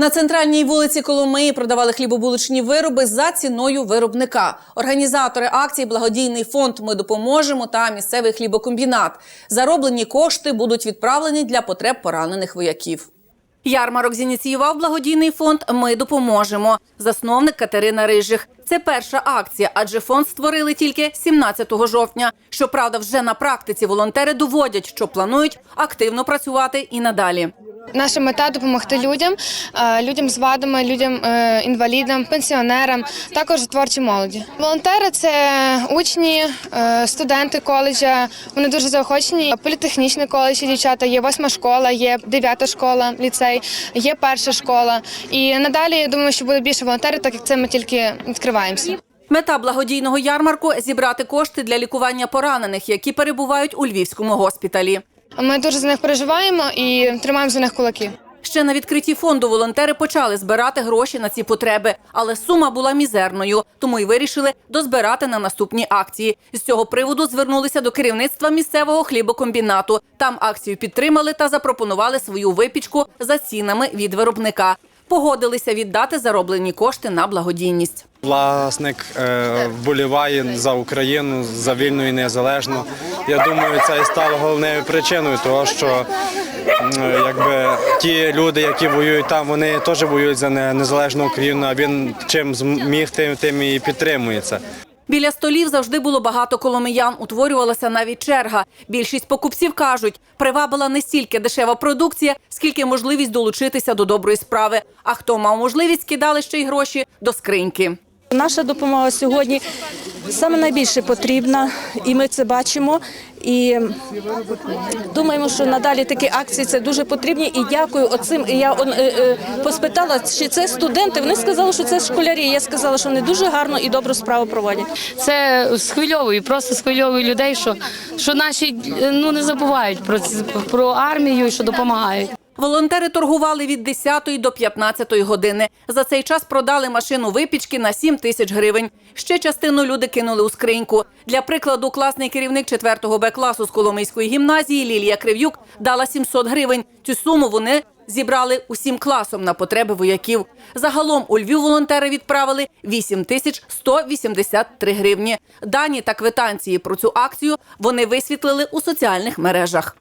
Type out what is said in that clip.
На центральній вулиці Коломиї продавали хлібобуличні вироби за ціною виробника. Організатори акції Благодійний фонд Ми допоможемо та місцевий хлібокомбінат. Зароблені кошти будуть відправлені для потреб поранених вояків. Ярмарок зініціював благодійний фонд Ми допоможемо. Засновник Катерина Рижих. Це перша акція, адже фонд створили тільки 17 жовтня. Щоправда, вже на практиці волонтери доводять, що планують активно працювати і надалі. Наша мета допомогти людям, е, людям з вадами, людям е, інвалідам, пенсіонерам, також творчій молоді. Волонтери це учні, е, студенти коледжа. Вони дуже заохочені. Політехнічний коледж дівчата, є восьма школа, є дев'ята школа, ліцей, є перша школа. І надалі я думаю, що буде більше волонтерів, так як це ми тільки відкриваємося. Мета благодійного ярмарку зібрати кошти для лікування поранених, які перебувають у львівському госпіталі. Ми дуже за них переживаємо і тримаємо за них кулаки. Ще на відкритті фонду волонтери почали збирати гроші на ці потреби, але сума була мізерною, тому й вирішили дозбирати на наступні акції. З цього приводу звернулися до керівництва місцевого хлібокомбінату. Там акцію підтримали та запропонували свою випічку за цінами від виробника. Погодилися віддати зароблені кошти на благодійність. Власник е, вболіває за Україну за вільну і незалежну. Я думаю, це і стало головною причиною того, що е, якби ті люди, які воюють там, вони теж воюють за незалежну Україну. А він чим зміг, тим тим і підтримується. Біля столів завжди було багато коломиян, утворювалася навіть черга. Більшість покупців кажуть, привабила не стільки дешева продукція, скільки можливість долучитися до доброї справи. А хто мав можливість, кидали ще й гроші до скриньки. Наша допомога сьогодні саме найбільше потрібна, і ми це бачимо. І думаємо, що надалі такі акції це дуже потрібні. І дякую оцим. І Я е, е, поспитала, чи це студенти. Вони сказали, що це школярі. Я сказала, що вони дуже гарно і добру справу проводять. Це схвильовує, просто схвильовує людей, що, що наші ну не забувають про, про армію і що допомагають. Волонтери торгували від 10 до 15 години. За цей час продали машину випічки на 7 тисяч гривень. Ще частину люди кинули у скриньку. Для прикладу, класний керівник 4 Б класу з Коломийської гімназії Лілія Крив'юк дала 700 гривень. Цю суму вони зібрали усім класом на потреби вояків. Загалом у Львів волонтери відправили 8 тисяч 183 гривні. Дані та квитанції про цю акцію вони висвітлили у соціальних мережах.